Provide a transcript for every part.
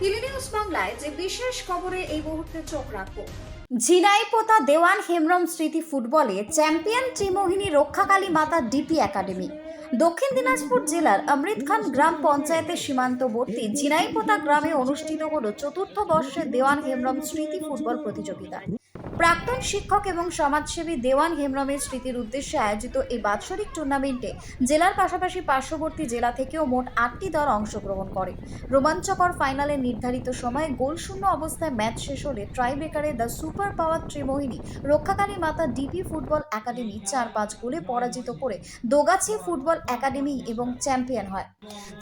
হিলি বাংলায় যে বিশেষ খবরে এই মুহূর্তে চোখ রাখব। ঝিনাইপোতা দেওয়ান হেমরম স্মৃতি ফুটবলে চ্যাম্পিয়ন ত্রিমোহিনী রক্ষাকালী মাতা ডিপি একাডেমি। দক্ষিণ দিনাজপুর জেলার অমৃত খান গ্রাম পঞ্চায়েতের সীমান্তবর্তী ঝিনাইপোতা গ্রামে অনুষ্ঠিত হল চতুর্থ বর্ষে দেওয়ান হেমরম স্মৃতি ফুটবল প্রতিযোগিতা। প্রাক্তন শিক্ষক এবং সমাজসেবী দেওয়ান হেমরমের স্মৃতির উদ্দেশ্যে আয়োজিত এই বাৎসরিক টুর্নামেন্টে জেলার পাশাপাশি পার্শ্ববর্তী জেলা থেকেও মোট আটটি দল অংশগ্রহণ করে। রোমাঞ্চকর ফাইনালে নির্ধারিত সময়ে গোলশূন্য অবস্থায় ম্যাচ শেষ হলে ট্রাইব্রেকারে দ্য সুপার পাওয়ার ত্রিমোহিনী, রক্ষাকারী মাতা ডিপি ফুটবল একাডেমি চার পাঁচ গোলে পরাজিত করে দোগাছি ফুটবল একাডেমি এবং চ্যাম্পিয়ন হয়।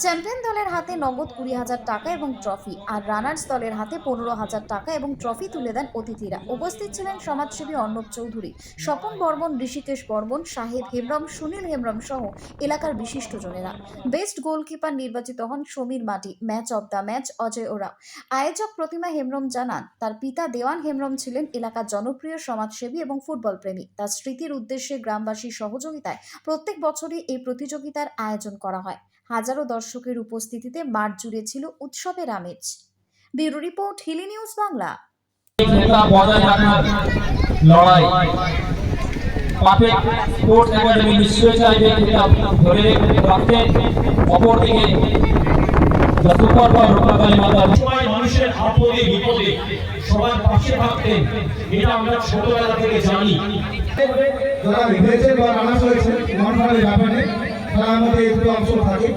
চ্যাম্পিয়ন দলের হাতে নগদ কুড়ি হাজার টাকা এবং ট্রফি আর রানার্স দলের হাতে পনেরো হাজার টাকা এবং ট্রফি তুলে দেন অতিথিরা। উপস্থিত ছিলেন সমাজসেবী অর্ণব চৌধুরী, স্বপন বর্মন, ঋষিকেশ বর্মন শাহেদ হেমরম সুনীল হেমরম সহ এলাকার বিশিষ্টজনেরা। বেস্ট গোলকিপার নির্বাচিত হন সমীর মাটি, match of the match Ajay ওরা। আয়োজক প্রতিমা হেমরম জানান, তার পিতা দেওয়ান হেমরম ছিলেন এলাকার জনপ্রিয় সমাজসেবী এবং ফুটবল প্রেমী। তার স্মৃতির উদ্দেশ্যে গ্রামবাসীর সহযোগিতায় প্রত্যেক বছরই এই প্রতিযোগিতার আয়োজন করা হয়। হাজারো দর্শকের উপস্থিতিতে মাঠ জুড়ে ছিল উৎসবের আমেজ। Bureau report, Hili news Bangla. বজায় রাখার লড়াই। পারফেক্ট স্পোর্টস একাডেমি নিশ্চয়ই চাইবে ধরে রাখতে অপরদিকে সুপার পাওয়ার রক্ষাকালী মাতা সবাই মানুষের আপদে বিপদে সবার পাশে থাকতেন এটা আমরা ছোটবেলা থেকে জানি। যারা হয়েছে বা হয়েছে ব্যাপারে মধ্যে একটু অংশ থাকে।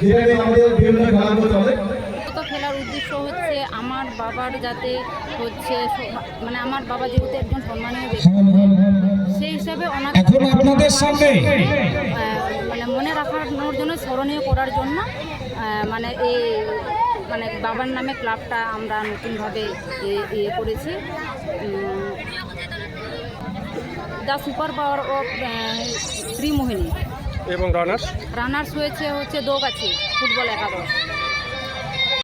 যেটা নিয়ে আমাদের বিভিন্ন খেলাগুলো চলে উদ্দেশ্য হচ্ছে আমার বাবার যাতে হচ্ছে মানে আমার বাবা যেহেতু একজন সম্মানীয় ব্যক্তি সেই হিসাবে ওনাকে এখন আপনাদের সামনে। মানে মনে রাখানোর জন্য স্মরণীয় করার জন্য মানে এই মানে বাবার নামে ক্লাবটা আমরা নতুনভাবে ইয়ে করেছি। The super power of Trimohini এবং রানার্স? রানার্স হয়েছে হচ্ছে দোগাছি ফুটবল একাদশ।